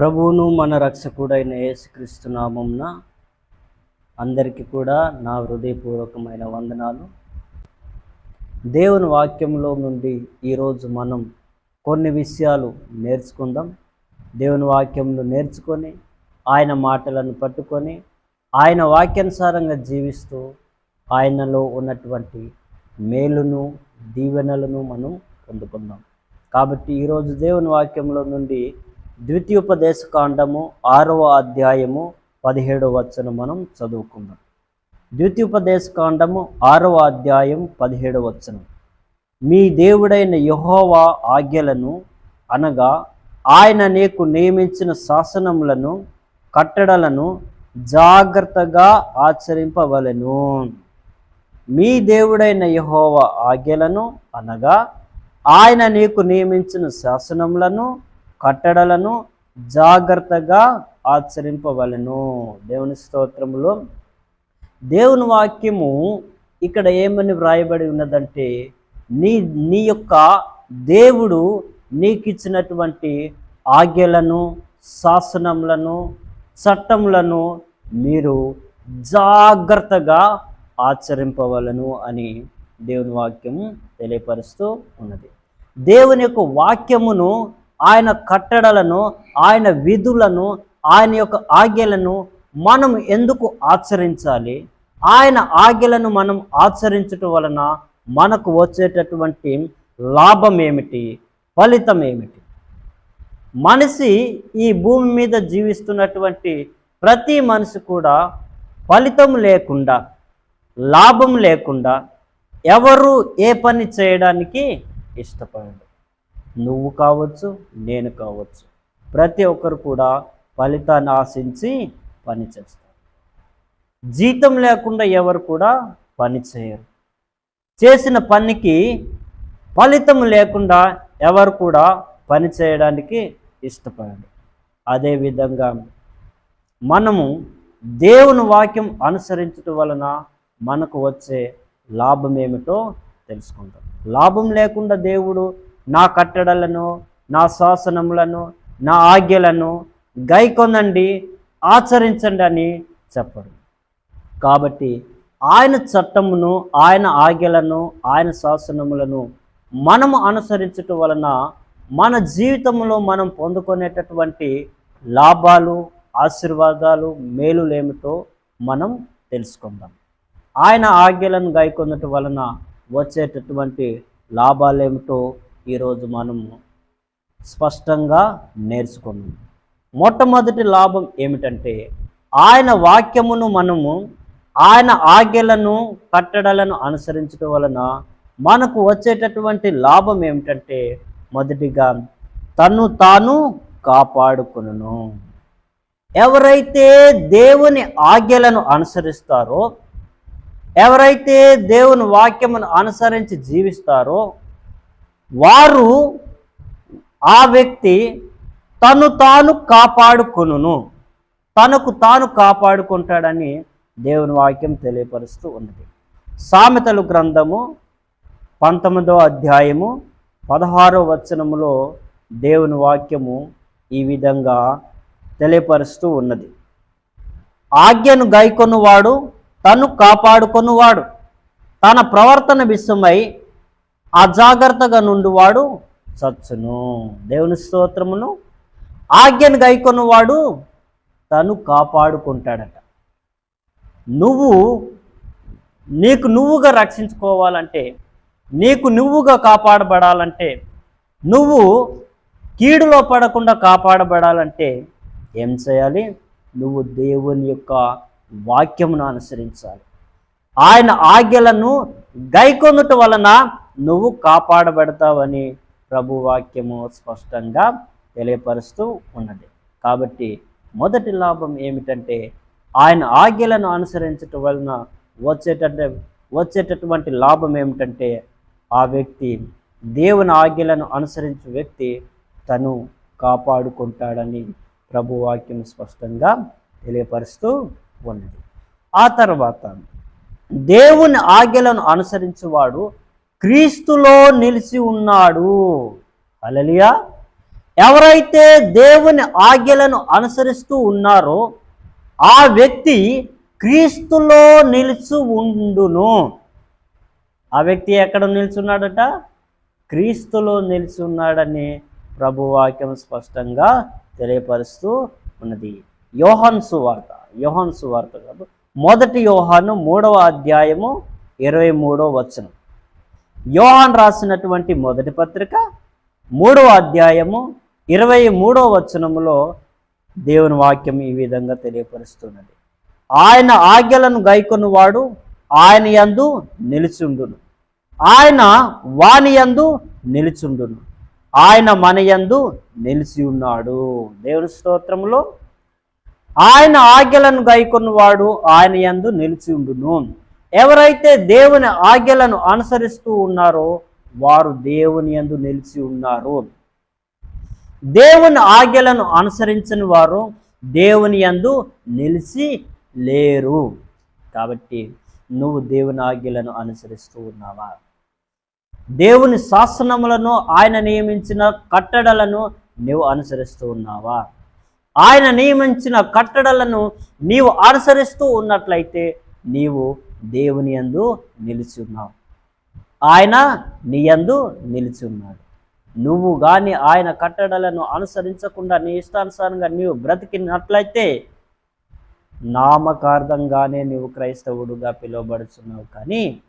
ప్రభువును మన రక్షకుడైన యేసుక్రీస్తు నామంన అందరికీ కూడా నా హృదయపూర్వకమైన వందనాలు. దేవుని వాక్యంలో నుండి ఈరోజు మనం కొన్ని విషయాలు నేర్చుకుందాం. దేవుని వాక్యంలో నేర్చుకొని ఆయన మాటలను పట్టుకొని ఆయన వాక్యానుసారంగా జీవిస్తూ ఆయనలో ఉన్నటువంటి మేలును దీవెనలను మనం పొందుకుందాం. కాబట్టి ఈరోజు దేవుని వాక్యంలో నుండి ద్వితీయోపదేశ కాండము ఆరవ అధ్యాయము పదిహేడవ వచనం మనం చదువుకుందాం. ద్వితీయోపదేశ కాండము ఆరవ అధ్యాయం పదిహేడవ వచనం. మీ దేవుడైన యహోవా ఆజ్ఞలను అనగా ఆయన నీకు నియమించిన శాసనములను కట్టడలను జాగ్రత్తగా ఆచరింపవలెను. మీ దేవుడైన యహోవ ఆజ్ఞలను అనగా ఆయన నీకు నియమించిన శాసనములను కట్టడలను జాగ్రత్తగా ఆచరింపవలను. దేవుని స్తోత్రములో దేవుని వాక్యము ఇక్కడ ఏమని వ్రాయబడి ఉన్నదంటే నీ నీ యొక్క దేవుడు నీకు ఇచ్చినటువంటి ఆజ్ఞలను శాసనములను చట్టములను మీరు జాగ్రత్తగా ఆచరింపవలను అని దేవుని వాక్యము తెలియపరుస్తూ ఉన్నది. దేవుని యొక్క వాక్యమును ఆయన కట్టడలను ఆయన విధులను ఆయన యొక్క ఆజ్ఞలను మనం ఎందుకు ఆచరించాలి? ఆయన ఆజ్ఞలను మనం ఆచరించటం వలన మనకు వచ్చేటటువంటి లాభం ఏమిటి ఫలితం ఏమిటి మనిషి ఈ భూమి మీద జీవిస్తున్నటువంటి ప్రతి మనిషి కూడా ఫలితం లేకుండా లాభం లేకుండా ఎవరు ఏ పని చేయడానికి ఇష్టపడరు నువ్వు కావచ్చు నేను కావచ్చు. ప్రతి ఒక్కరు కూడా ఫలితాన్ని ఆశించి పని చేస్తారు. జీతం లేకుండా ఎవరు కూడా పని చేయరు. చేసిన పనికి ఫలితం లేకుండా ఎవరు కూడా పని చేయడానికి ఇష్టపడరు. అదేవిధంగా మనము దేవుని వాక్యం అనుసరించటం వలన మనకు వచ్చే లాభం ఏమిటో తెలుసుకుంటాం లాభం లేకుండా దేవుడు నా కట్టడలను నా శాసనములను నా ఆజ్ఞలను గైకొందండి ఆచరించండి అని చెప్పడు కాబట్టి ఆయన చట్టమును ఆయన ఆజ్ఞలను ఆయన శాసనములను మనము అనుసరించటం వలన మన జీవితంలో మనం పొందుకునేటటువంటి లాభాలు ఆశీర్వాదాలు మేలులేమిటో మనం తెలుసుకుందాం. ఆయన ఆజ్ఞలను గైకొనటం వలన వచ్చేటటువంటి లాభాలేమిటో ఈరోజు మనము స్పష్టంగా నేర్చుకున్నాం. మొట్టమొదటి లాభం ఏమిటంటే ఆయన వాక్యమును మనము ఆయన ఆజ్ఞలను కట్టడలను అనుసరించడం వలన మనకు వచ్చేటటువంటి లాభం ఏమిటంటే మొదటిగా తను తాను కాపాడుకును ఎవరైతే దేవుని ఆజ్ఞలను అనుసరిస్తారో ఎవరైతే దేవుని వాక్యమును అనుసరించి జీవిస్తారో వారు ఆ వ్యక్తి తను తాను కాపాడుకొనును. తనకు తాను కాపాడుకుంటాడని దేవుని వాక్యం తెలియపరుస్తూ ఉన్నది. సామెతలు గ్రంథము పంతొమ్మిదో అధ్యాయము పదహారో వచనములో దేవుని వాక్యము ఈ విధంగా తెలియపరుస్తూ ఉన్నది. ఆజ్ఞను గైకొనువాడు తను కాపాడుకొనువాడు తన ప్రవర్తన విషయమై అజాగ్రత్తగా నుండివాడు చచ్చును దేవుని స్తోత్రమును ఆజ్ఞను గైకొన్నవాడు తను కాపాడుకుంటాడట. నువ్వు నీకు నువ్వుగా రక్షించుకోవాలంటే నీకు నువ్వుగా కాపాడబడాలంటే నువ్వు కీడులో పడకుండా కాపాడబడాలంటే ఏం చేయాలి? నువ్వు దేవుని యొక్క వాక్యమును అనుసరించాలి. ఆయన ఆజ్ఞలను గైకొనుట వలన నువ్వు కాపాడబడతావని ప్రభు వాక్యము స్పష్టంగా తెలియపరుస్తూ ఉన్నది. కాబట్టి మొదటి లాభం ఏమిటంటే ఆయన ఆజ్ఞలను అనుసరించటం వలన వచ్చేటట్టు వచ్చేటటువంటి లాభం ఏమిటంటే ఆ వ్యక్తి దేవుని ఆజ్ఞలను అనుసరించే వ్యక్తి తను కాపాడుకుంటాడని ప్రభు వాక్యం స్పష్టంగా తెలియపరుస్తూ ఉన్నది. ఆ తర్వాత దేవుని ఆజ్ఞలను అనుసరించేవాడు క్రీస్తులో నిలిచి ఉన్నాడు. అలలియా ఎవరైతే దేవుని ఆజ్ఞలను అనుసరిస్తూ ఉన్నారో ఆ వ్యక్తి క్రీస్తులో నిలిచి ఉండును. ఆ వ్యక్తి ఎక్కడ నిల్చున్నాడట? క్రీస్తులో నిలిచి ఉన్నాడని ప్రభువాక్యం స్పష్టంగా తెలియపరుస్తూ ఉన్నది. యోహాన్ సువార్త యోహాన్ సువార్త కాదు మొదటి యోహాను మూడవ అధ్యాయము ఇరవై మూడవ వచనం. యోహాన్ రాసినటువంటి మొదటి పత్రిక మూడవ అధ్యాయము ఇరవై మూడవ వచనములో దేవుని వాక్యం ఈ విధంగా తెలియపరుస్తున్నది. ఆయన ఆజ్ఞలను గైకొనువాడు ఆయన యందు నిలుచుండును. ఆయన వాని యందు నిలుచుండును. ఆయన మన యందు నిలిచి ఉన్నాడు. దేవుని స్తోత్రములో ఆయన ఆజ్ఞలను గైకొన్నవాడు ఆయన యందు నిలిచి ఉండును. ఎవరైతే దేవుని ఆజ్ఞలను అనుసరిస్తూ ఉన్నారో వారు దేవుని యందు నిలిచి ఉన్నారు. దేవుని ఆజ్ఞలను అనుసరించని వారు దేవుని యందు నిలిచి లేరు. కాబట్టి నువ్వు దేవుని ఆజ్ఞలను అనుసరిస్తూ ఉన్నావా? దేవుని శాసనములను ఆయన నియమించిన కట్టడలను నీవు అనుసరిస్తూ ఉన్నావా? ఆయన నియమించిన కట్టడలను నీవు అనుసరిస్తూ ఉన్నట్లయితే నీవు దేవుని యందు నిలిచి ఆయన నీ యందు నిలిచి నువ్వు కానీ ఆయన కట్టడలను అనుసరించకుండా నీ ఇష్టానుసారంగా నీవు బ్రతికినట్లయితే నామకార్థంగానే నీవు క్రైస్తవుడుగా పిలువబడుచున్నావు. కానీ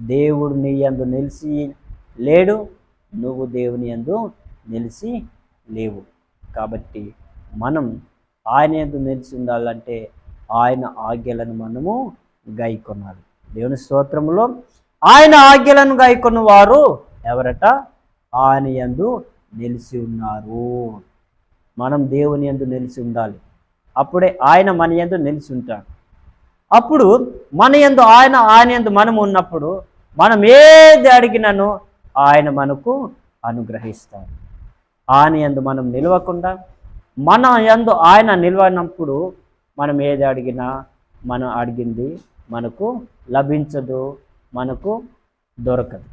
దేవుడు నీ యందు నిలిచి లేడు నువ్వు దేవుని యందు నిలిచి లేవు. కాబట్టి మనం ఆయన ఎందు నిలిచి ఉండాలంటే ఆయన ఆజ్ఞలను మనము గైకొన్నారు దేవుని స్తోత్రములో ఆయన ఆజ్ఞలను గాయకున్న వారు ఎవరట? ఆయన యందు నిలిచి ఉన్నారు. మనం దేవుని యందు నిలిచి ఉండాలి. అప్పుడే ఆయన మన యందు నిలిచి ఉంటాడు. అప్పుడు మన యందు ఆయన ఆయన ఎందు మనం ఉన్నప్పుడు మనం ఏది అడిగినను ఆయన మనకు అనుగ్రహిస్తాడు. ఆయన యందు మనం నిలవకుండా మన యందు ఆయన నిలవనప్పుడు మనం ఏది అడిగినా మనం అడిగింది మనకు లభించదు మనకు దొరకదు.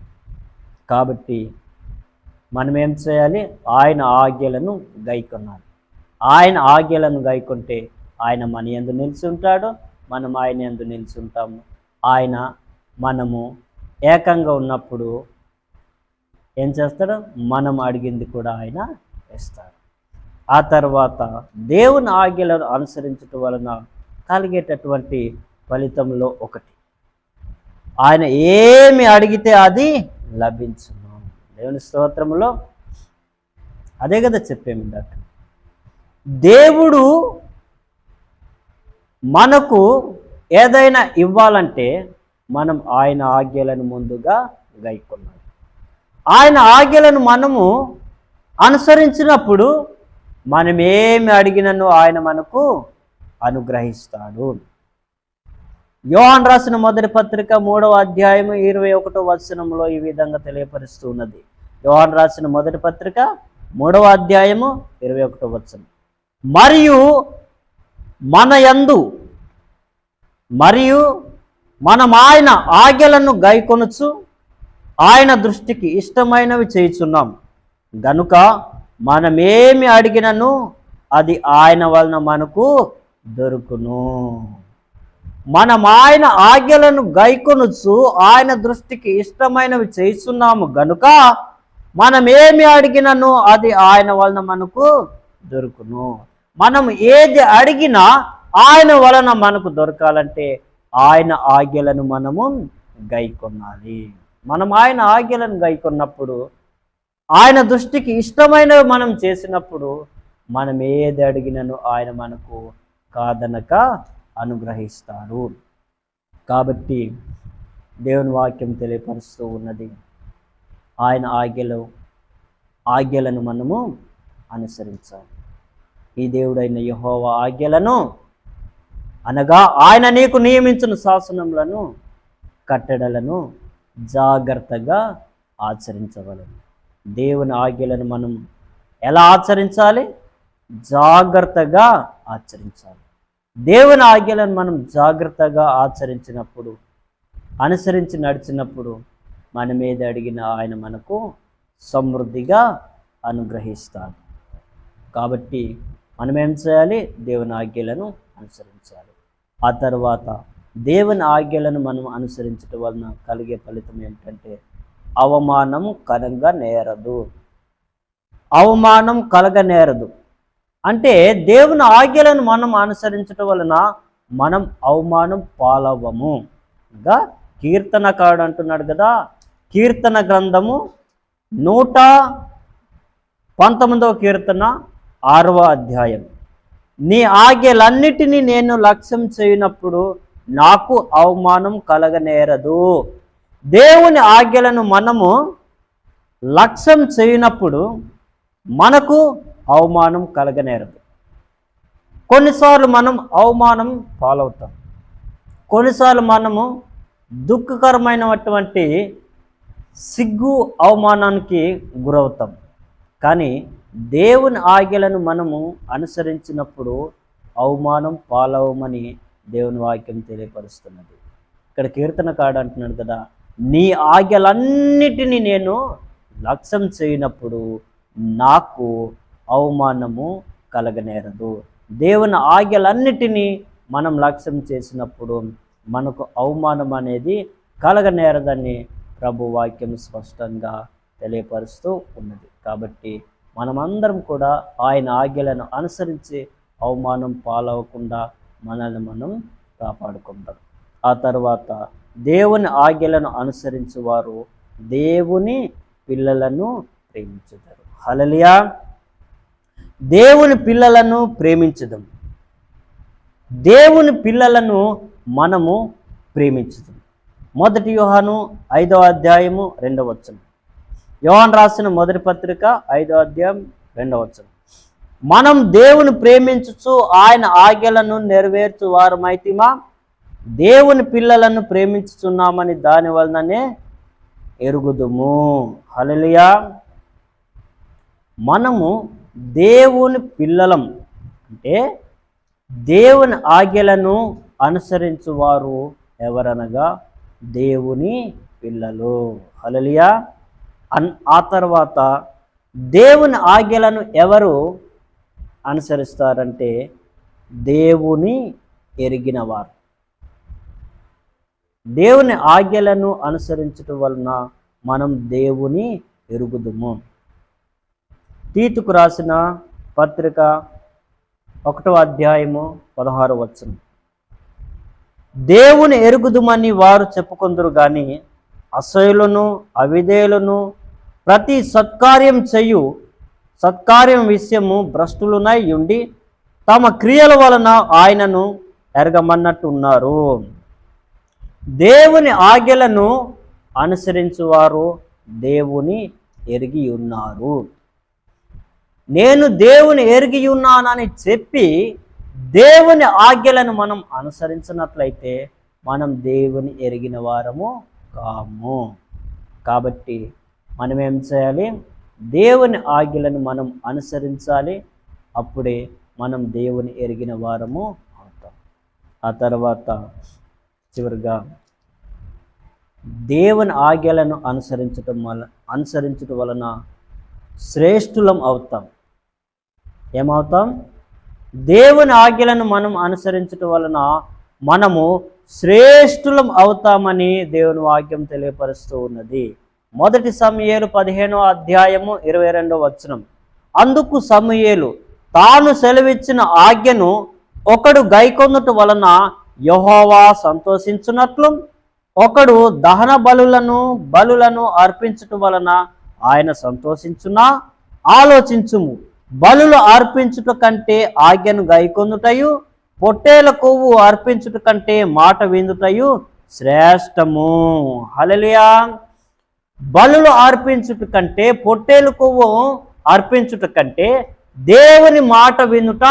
కాబట్టి మనం ఏం చేయాలి? ఆయన ఆజ్ఞలను గైకొనాలి. ఆయన ఆజ్ఞలను గైకొంటే ఆయన మన ఎందు నిలిచి ఉంటాడు మనం ఆయన ఎందు నిలిచి ఉంటాము ఆయన మనము ఏకంగా ఉన్నప్పుడు ఏం చేస్తాడు? మనం అడిగింది కూడా ఆయన ఇస్తాడు ఆ తర్వాత దేవుని ఆజ్ఞలను అనుసరించటం వలన కలిగేటటువంటి ఫలితంలో ఒకటి. ఆయన ఏమి అడిగితే అది లభించును. దేవుని స్తోత్రంలో అదే కదా చెప్పాము డాక్టర్. దేవుడు మనకు ఏదైనా ఇవ్వాలంటే మనం ఆయన ఆజ్ఞలను ముందుగా గైకొన్నాం ఆయన ఆజ్ఞలను మనము అనుసరించినప్పుడు మనం ఏమి అడిగినను ఆయన మనకు అనుగ్రహిస్తాడు. యోహాన్ రాసిన మొదటి పత్రిక మూడవ అధ్యాయము ఇరవై ఒకటో వచనంలో ఈ విధంగా తెలియపరుస్తూ ఉన్నది యోహాన్ రాసిన మొదటి పత్రిక మూడవ అధ్యాయము ఇరవై ఒకటో వచనం. మరియు మన యందు మరియు మనం ఆయన ఆజ్ఞలను గైకొనుచు ఆయన దృష్టికి ఇష్టమైనవి చేయుచున్నాం. గనుక మనమేమి అడిగినను అది ఆయన వలన మనకు దొరుకును. మనం ఆయన ఆజ్ఞలను గైకొనుచు ఆయన దృష్టికి ఇష్టమైనవి చేస్తున్నాము గనుక మనం ఏమి అడిగినను అది ఆయన వలన మనకు దొరుకును. మనం ఏది అడిగినా ఆయన వలన మనకు దొరకాలంటే ఆయన ఆజ్ఞలను మనము గైకొనాలి. మనం ఆయన ఆజ్ఞలను గైకొన్నప్పుడు ఆయన దృష్టికి ఇష్టమైనవి మనం చేసినప్పుడు మనం ఏది అడిగినను ఆయన మనకు కాదనక అనుగ్రహిస్తారు. కాబట్టి దేవుని వాక్యం తెలియపరుస్తూ ఉన్నది. ఆయన ఆజ్ఞలు ఆజ్ఞలను మనము అనుసరించాలి. ఈ దేవుడైన యహోవ ఆజ్ఞలను అనగా ఆయన నీకు నియమించిన శాసనములను కట్టడలను జాగ్రత్తగా ఆచరించగలము దేవుని ఆజ్ఞలను మనం ఎలా ఆచరించాలి? జాగ్రత్తగా ఆచరించాలి. దేవుని ఆజ్ఞలను మనం జాగ్రత్తగా ఆచరించినప్పుడు అనుసరించి నడిచినప్పుడు మన మీద అడిగిన ఆయన మనకు సమృద్ధిగా అనుగ్రహిస్తాడు. కాబట్టి మనం ఏం చేయాలి? దేవుని ఆజ్ఞలను అనుసరించాలి. ఆ తర్వాత దేవుని ఆజ్ఞలను మనం అనుసరించడం వలన కలిగే ఫలితం ఏంటంటే అవమానం కలంగా నేరదు. అవమానం కలగనేరదు. అంటే దేవుని ఆజ్ఞలను మనం అనుసరించటం వలన మనం అవమానం పాలవము ఇంకా కీర్తనకాడు అంటున్నాడు కదా కీర్తన గ్రంథము నూట పంతొమ్మిదవ కీర్తన ఆరవ అధ్యాయం. నీ ఆజ్ఞలన్నిటినీ నేను లక్ష్యం చేయనప్పుడు నాకు అవమానం కలగనేరదు. దేవుని ఆజ్ఞలను మనము లక్ష్యం చేయనప్పుడు మనకు అవమానం కలగనేరదు. కొన్నిసార్లు మనం అవమానం పాలవుతాం. కొన్నిసార్లు మనము దుఃఖకరమైనటువంటి సిగ్గు అవమానానికి గురవుతాం. కానీ దేవుని ఆజ్ఞలను మనము అనుసరించినప్పుడు అవమానం పాలవమని దేవుని వాక్యం తెలియపరుస్తున్నది. ఇక్కడ కీర్తనకాడు అంటున్నాడు కదా నీ ఆజ్ఞలన్నిటినీ నేను లక్ష్యం చేయనప్పుడు నాకు అవమానము కలగనేరదు. దేవుని ఆజ్ఞలన్నిటినీ మనం లక్ష్యం చేసినప్పుడు మనకు అవమానం అనేది కలగనేరదని ప్రభు వాక్యం స్పష్టంగా తెలియపరుస్తూ ఉన్నది. కాబట్టి మనమందరం కూడా ఆయన ఆజ్ఞలను అనుసరించి అవమానం పాలవకుండా మనల్ని మనం కాపాడుకుంటాం ఆ తర్వాత దేవుని ఆజ్ఞలను అనుసరించి వారు దేవుని పిల్లలను ప్రేమించుతారు. హలలియా దేవుని పిల్లలను ప్రేమించడం దేవుని పిల్లలను మనము ప్రేమించుదాం మొదటి యోహాను ఐదవ అధ్యాయము రెండవ వచనం. యోహాన్ రాసిన మొదటి పత్రిక ఐదవ అధ్యాయం రెండవ వచనం. మనం దేవుని ప్రేమించుచు ఆయన ఆజ్ఞలను నెరవేర్చు వారమైతిమా దేవుని పిల్లలను ప్రేమించుచున్నామని దాని వలననే ఎరుగుదుము. హలలియా మనము దేవుని పిల్లలం. అంటే దేవుని ఆజ్ఞలను అనుసరించువారు ఎవరనగా దేవుని పిల్లలు. హలలియా అన్ ఆ తర్వాత దేవుని ఆజ్ఞలను ఎవరు అనుసరిస్తారంటే దేవుని ఎరిగినవారు. దేవుని ఆజ్ఞలను అనుసరించటం వలన మనం దేవుని ఎరుగుదుము. తీతుకు రాసిన పత్రిక ఒకటో అధ్యాయము పదహారు వచ్చింది దేవుని ఎరుగుదుమని వారు చెప్పుకుందరు కానీ అసహ్యులను అవిధేయులను ప్రతి సత్కార్యం చెయ్యు సత్కార్యం విషయము భ్రష్టులునై ఉండి తమ క్రియల వలన ఆయనను ఎరగమన్నట్టున్నారు. దేవుని ఆజ్ఞలను అనుసరించువారు దేవుని ఎరిగి ఉన్నారు. నేను దేవుని ఎరిగి ఉన్నానని చెప్పి దేవుని ఆజ్ఞలను మనం అనుసరించినట్లయితే మనం దేవుని ఎరిగిన వారము కాము. కాబట్టి మనం ఏం చేయాలి? దేవుని ఆజ్ఞలను మనం అనుసరించాలి. అప్పుడే మనం దేవుని ఎరిగిన వారము అవుతాం. ఆ తర్వాత చివరిగా దేవుని ఆజ్ఞలను అనుసరించటం వల్ల అనుసరించటం వలన శ్రేష్ఠులం అవుతాం. ఏమవుతాం? దేవుని ఆజ్ఞలను మనం అనుసరించటం వలన మనము శ్రేష్ఠులం అవుతామని దేవుని వాక్యం తెలియపరుస్తూ ఉన్నది. మొదటి సమయలు పదిహేనో అధ్యాయము ఇరవై రెండో వచనం. అందుకు సమయలు తాను సెలవిచ్చిన ఆజ్ఞను ఒకడు గైకొందుట వలన యహోవా సంతోషించున్నట్లు ఒకడు దహన బలులను బలులను అర్పించటం వలన ఆయన సంతోషించునా? ఆలోచించుము. బలులు అర్పించుట కంటే ఆజ్ఞను గైకొందుటయు పొట్టేల కొవ్వు అర్పించుట కంటే మాట విందుటయు శ్రేష్టము. హలలియా బలులు అర్పించుట కంటే పొట్టేలు కొవ్వు అర్పించుట కంటే దేవుని మాట వినుట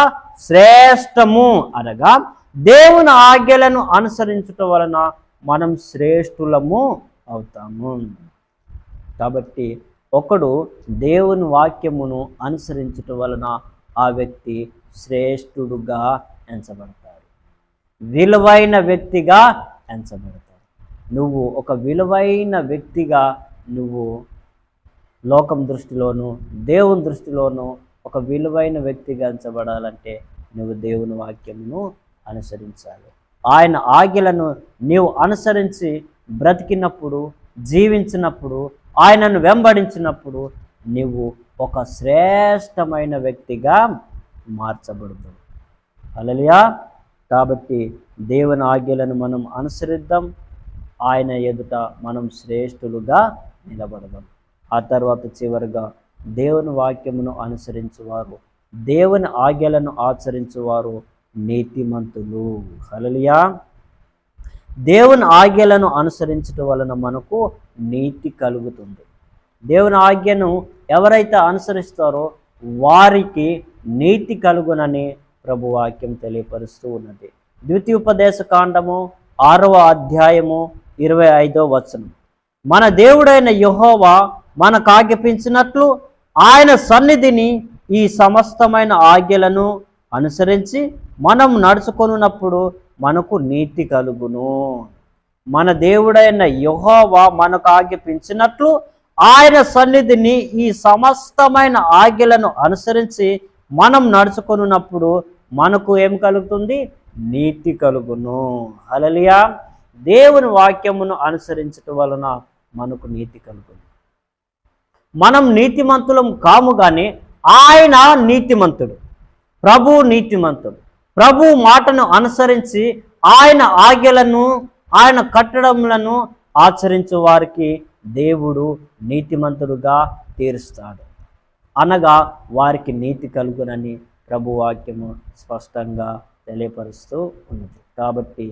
శ్రేష్టము. అనగా దేవుని ఆజ్ఞలను అనుసరించుట వలన మనం శ్రేష్ఠులము అవుతాము. కాబట్టి ఒకడు దేవుని వాక్యమును అనుసరించటం వలన ఆ వ్యక్తి శ్రేష్ఠుడుగా ఎంచబడతాడు. విలువైన వ్యక్తిగా ఎంచబడతాడు. నువ్వు ఒక విలువైన వ్యక్తిగా నువ్వు లోకం దృష్టిలోను దేవుని దృష్టిలోను ఒక విలువైన వ్యక్తిగా ఎంచబడాలంటే నువ్వు దేవుని వాక్యమును అనుసరించాలి. ఆయన ఆజ్ఞలను నీవు అనుసరించి బ్రతికినప్పుడు జీవించినప్పుడు ఆయనను వెంబడించినప్పుడు నీవు ఒక శ్రేష్టమైన వ్యక్తిగా మార్చబడదు అలలియా కాబట్టి దేవుని ఆజ్ఞలను మనం అనుసరిద్దాం. ఆయన ఎదుట మనం శ్రేష్ఠులుగా నిలబడదాం. ఆ తర్వాత చివరిగా దేవుని వాక్యమును అనుసరించువారు దేవుని ఆజ్ఞలను ఆచరించువారు నీతిమంతులు. హలలియా దేవుని ఆజ్ఞలను అనుసరించటం వలన మనకు నీతి కలుగుతుంది. దేవుని ఆజ్ఞను ఎవరైతే అనుసరిస్తారో వారికి నీతి కలుగునని ప్రభు వాక్యం తెలియపరుస్తూ ఉన్నది. ద్వితీయోపదేశ కాండము ఆరవ అధ్యాయము ఇరవై ఐదో వచనం. మన దేవుడైన యహోవా మనకు ఆజ్ఞాపించినట్లు ఆయన సన్నిధిని ఈ సమస్తమైన ఆజ్ఞలను అనుసరించి మనం నడుచుకొనున్నప్పుడు మనకు నీతి కలుగును. మన దేవుడైన యహోవా మనకు ఆజ్ఞాపించినట్లు ఆయన సన్నిధిని ఈ సమస్తమైన ఆజ్ఞలను అనుసరించి మనం నడుచుకున్నప్పుడు మనకు ఏం కలుగుతుంది? నీతి కలుగును. అలలియా దేవుని వాక్యమును అనుసరించటం వలన మనకు నీతి కలుగును. మనం నీతిమంతులం కాము కానీ ఆయన నీతిమంతుడు. ప్రభు నీతిమంతుడు. ప్రభు మాటను అనుసరించి ఆయన ఆజ్ఞలను ఆయన కట్టడములను ఆచరించే వారికి దేవుడు నీతిమంతుడుగా తీరుస్తాడు. అనగా వారికి నీతి కలుగునని ప్రభు వాక్యము స్పష్టంగా తెలియపరుస్తూ ఉన్నది. కాబట్టి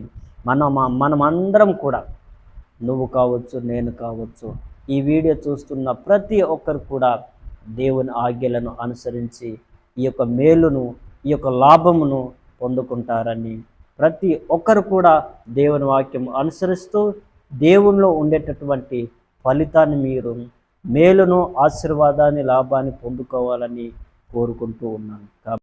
మనం మనమందరం కూడా నువ్వు కావచ్చు నేను కావచ్చు ఈ వీడియో చూస్తున్న ప్రతి ఒక్కరు కూడా దేవుని ఆజ్ఞలను అనుసరించి ఈ యొక్క మేలును ఈ యొక్క లాభమును పొందుకుంటారని ప్రతి ఒక్కరు కూడా దేవుని వాక్యం అనుసరిస్తూ దేవునిలో ఉండేటటువంటి ఫలితాన్ని మీరు మేలును ఆశీర్వాదాన్ని లాభాన్ని పొందుకోవాలని కోరుకుంటూ ఉన్నాను. కాబట్టి